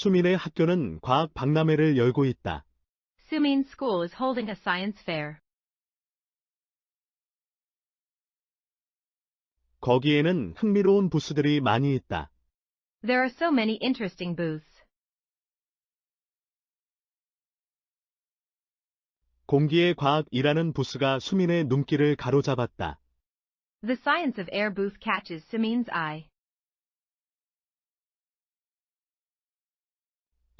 수민의 학교는 과학 박람회를 열고 있다. Sumin School is holding a science fair. 거기에는 흥미로운 부스들이 많이 있다. There are so many interesting booths. 공기의 과학이라는 부스가 수민의 눈길을 가로잡았다. The science of air booth catches Sumin's eye.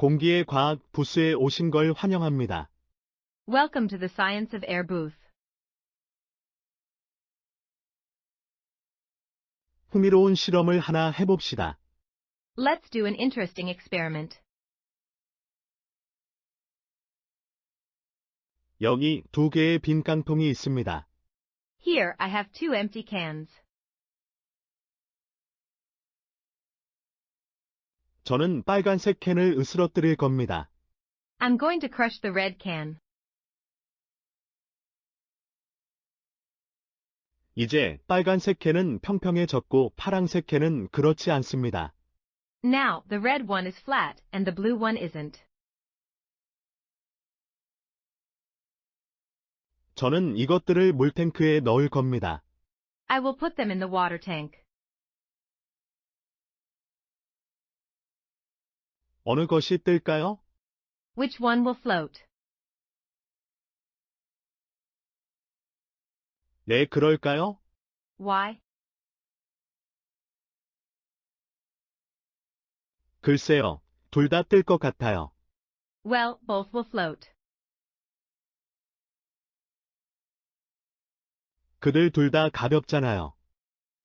공기의 과학 부스에 오신 걸 환영합니다. Welcome to the science of air booth. 흥미로운 실험을 하나 해봅시다. Let's do an interesting experiment. 여기 두 개의 빈 깡통이 있습니다. Here I have two empty cans. 저는 빨간색 캔을 으스러뜨릴 겁니다. I'm going to crush the red can. 이제 빨간색 캔은 평평해졌고 파랑색 캔은 그렇지 않습니다. Now, the red one is flat and the blue one isn't. 저는 이것들을 물탱크에 넣을 겁니다. I will put them in the water tank. 어느 것이 뜰까요? Which one will float? 네, 그럴까요? Why? 글쎄요, 둘 다 뜰 것 같아요. Well, both will float. 그들 둘 다 가볍잖아요.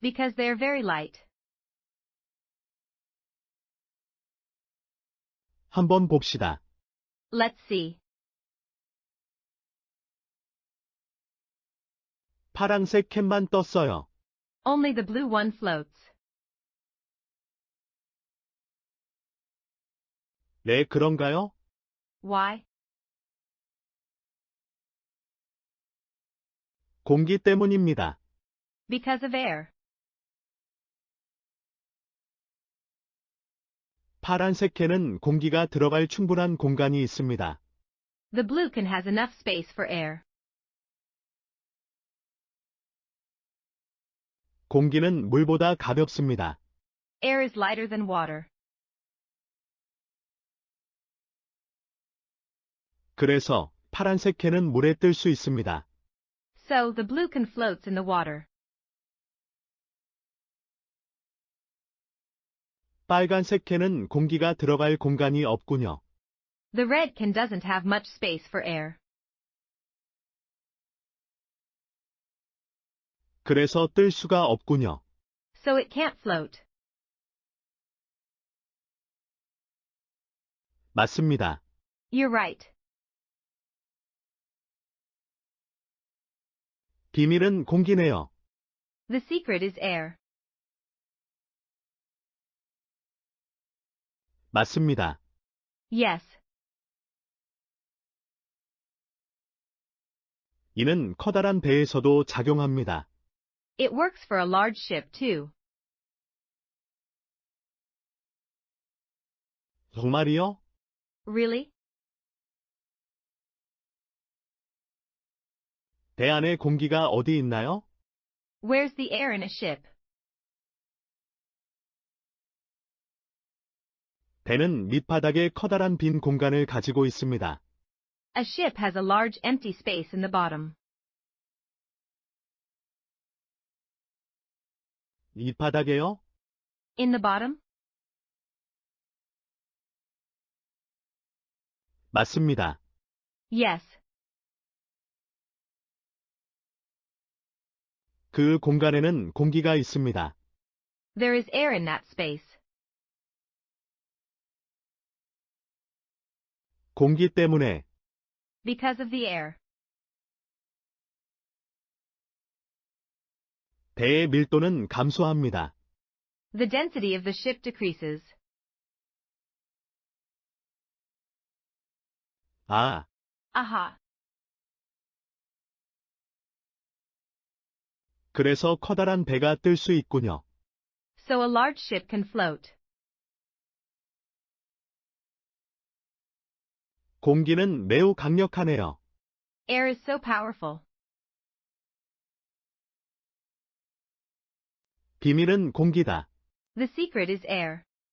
Because they are very light. 한번 봅시다. Let's see. 파랑색 캔만 떴어요. Only the blue one floats. 네, 그런가요? Why? 공기 때문입니다. Because of air. 파란색 캔은 공기가 들어갈 충분한 공간이 있습니다. The blue can has enough space for air. 공기는 물보다 가볍습니다. Air is lighter than water. 그래서 파란색 캔은 물에 뜰 수 있습니다. So, the blue can floats in the water. 빨간색 캔은 공기가 들어갈 공간이 없군요. The red can doesn't have much space for air. 그래서 뜰 수가 없군요. So it can't float. 맞습니다. You're right. 비밀은 공기네요. The secret is air. 맞습니다. Yes. 이는 커다란 배에서도 작용합니다. It works for a large ship too. 정말이요? Really? 배 안에 공기가 어디 있나요? Where's the air in a ship? 배는 밑바닥에 커다란 빈 공간을 가지고 있습니다. A ship has a large empty space in the bottom. 밑바닥에요? In the bottom? 맞습니다. Yes. 그 공간에는 공기가 있습니다. There is air in that space. 공기 때문에 Because of the air. 배의 밀도는 감소합니다. The density of the ship decreases. 아, Aha. 그래서 커다란 배가 뜰 수 있군요. So a large ship can float. 공기는 매우 강력하네요. Air is so powerful. 비밀은 공기다. The secret is air.